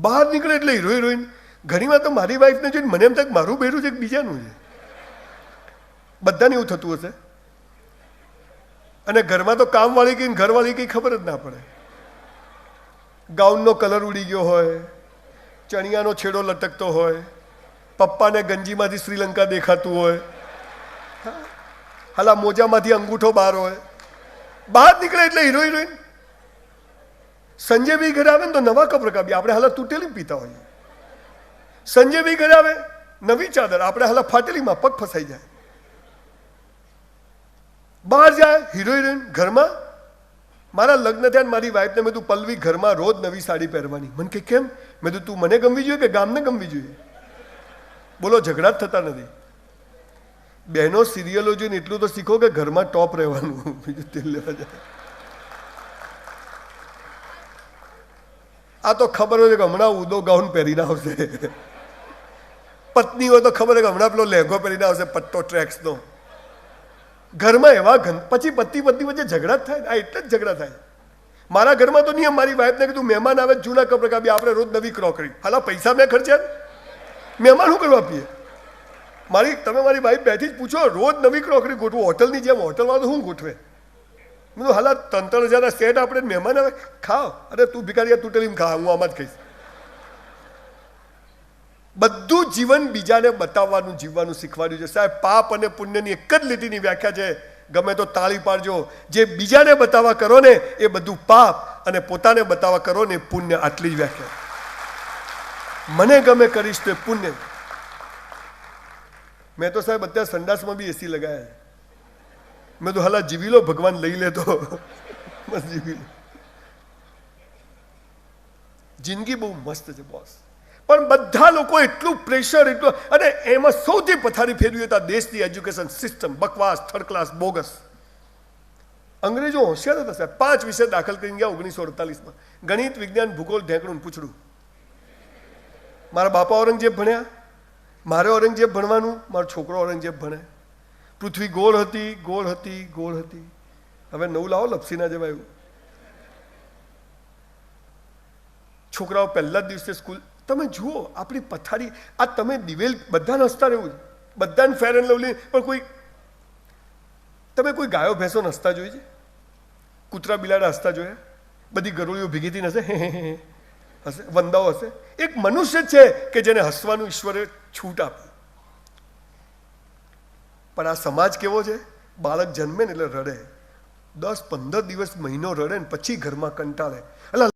બહાર નીકળે એટલે હિરો, હિરોઈન. ઘણીવાર તો મારી વાઈફને જોઈને મને એમ થાય મારું બેરું છે કે બીજાનું છે. બધાને એવું થતું હશે. અને ઘરમાં તો કામવાળી કઈ ઘરવાળી કઈ ખબર જ ના પડે. ગાઉનનો કલર ઉડી ગયો હોય, ચણિયાનો છેડો લટકતો હોય, પપ્પાને ગંજીમાંથી શ્રીલંકા દેખાતું હોય. હાલા મોજામાંથી અંગૂઠો બહાર હોય. બહાર નીકળે એટલે હીરો, હિરોઈન. સંજયભાઈ ઘરે આવે ને તો નવા કપડાં કાપીએ. આપણે હાલા તૂટેલી પીતા હોઈએ. સંજયભાઈ ઘરે આવે, નવી ચાદર. આપણે હાલા ફાટેલીમાં પગ ફસાઈ જાય. બહાર જાય હીરો હિરોઈન ઘરમાં. મારા લગ્ન થયા મારી વાઈફને મેં તું પલ્લવી, ઘરમાં રોજ નવી સાડી પહેરવાની. મને કે, કેમ? મેં તું તું મને ગમવી જોઈએ કે ગામને ગમવી જોઈએ? બોલો, ઝઘડા જ થતા નથી. બહેનો સિરિયલો જોઈને એટલું તો શીખો કે ઘરમાં ટોપ રહેવાનું. બીજું તેલ લેવા જાય. આ તો ખબર હોય કે હમણાં ઉદો ગાઉન પહેરીને આવશે. પત્ની હોય તો ખબર છે કે હમણાં પેલો લહેંગો પહેરીને આવશે પટ્ટો ટ્રેક્સનો. ઘરમાં એવા ઘન, પછી પતિ પત્ની વચ્ચે ઝઘડા થાય આ એટલે જ ઝઘડા થાય. મારા ઘરમાં તો નિયમ મારી વાઈફને કીધું, મહેમાન આવે, જૂના કપડાં કાપી આપણે રોજ નવી ક્રોકરી હાલા, પૈસા મેં ખર્ચ્યા. મહેમાન શું કરવા આપીએ? મારી, તમે મારી વાઈફ બેઠી જ પૂછો, રોજ નવી ક્રોકરી ગોઠવું, હોટલની જેમ હોટલમાં તો શું ગોઠવે. મેં હાલા, ત્રણ ત્રણ હજારના સેટ આપણે મહેમાન આવે. ખાઓ. અરે, તું ભિખારીયા તૂટેલી ખા, હું આમાં જ ખાઈશ. બધું જીવન બીજાને બતાવવાનું, જીવવાનું શીખવાડ્યું છે. સાહેબ, પાપ અને પુણ્યની એક જ લીટીની વ્યાખ્યા છે. ગમે તો તાળી પાડજો. જે બીજાને બતાવવા કરો ને, એ બધું પાપ અને પોતાને બતાવવા કરો ને પુણ્ય આટલી જ વ્યાખ્યા મને ગમે કરીશ તો પુણ્ય. મેં તો સાહેબ, અત્યારે સંડાસમાં બી એસી લગાવ્યા. મેં તો હાલા જીવી લો ભગવાન લઈ લે તો બસ જીવી જિંદગી બહુ મસ્ત છે બોસ પણ બધા લોકો એટલું પ્રેશર એટલું અને એમાં સૌથી પથારી ફેરવી હતા દેશની એજ્યુકેશન સિસ્ટમ બકવાસ થર્ડ ક્લાસ બોગસ અંગ્રેજો હોશિયાર હતા, સાહેબ. પાંચ વિષય દાખલ કરીને ગયા ઓગણીસો અડતાલીસમાં. ગણિત, વિજ્ઞાન, ભૂગોળ, ઢેંકણું, પૂછડું. મારા બાપા ઔરંગઝેબ ભણ્યા. મારે ઔરંગઝેબ ભણવાનું, મારો છોકરો ઔરંગઝેબ ભણે. પૃથ્વી ગોળ હતી ગોળ હતી ગોળ હતી. હવે નવું લાવો, લપસીના જેવા એવું. છોકરાઓ પહેલા જ દિવસે સ્કૂલ તમે જુઓ, આપણી પથારી આ તમે દિવેલ બધાને હસતા રહેવું બધાને ફેર એન્ડ લવલી પણ કોઈ તમે કોઈ ગાયો, ભેંસો હસતા જોઈ છે? કૂતરા બિલાડા હસતા જોયા? બધી ગરોળીઓ ભીગીતી હશે? હશે? વંદાઓ હશે? એક મનુષ્ય છે કે જેને હસવાનું ઈશ્વરે છૂટ આપી. પણ આ સમાજ કેવો છે? બાળક જન્મે ને એટલે રડે. દસ પંદર દિવસ મહિનો રડે ને પછી ઘરમાં કંટાળે. એટલે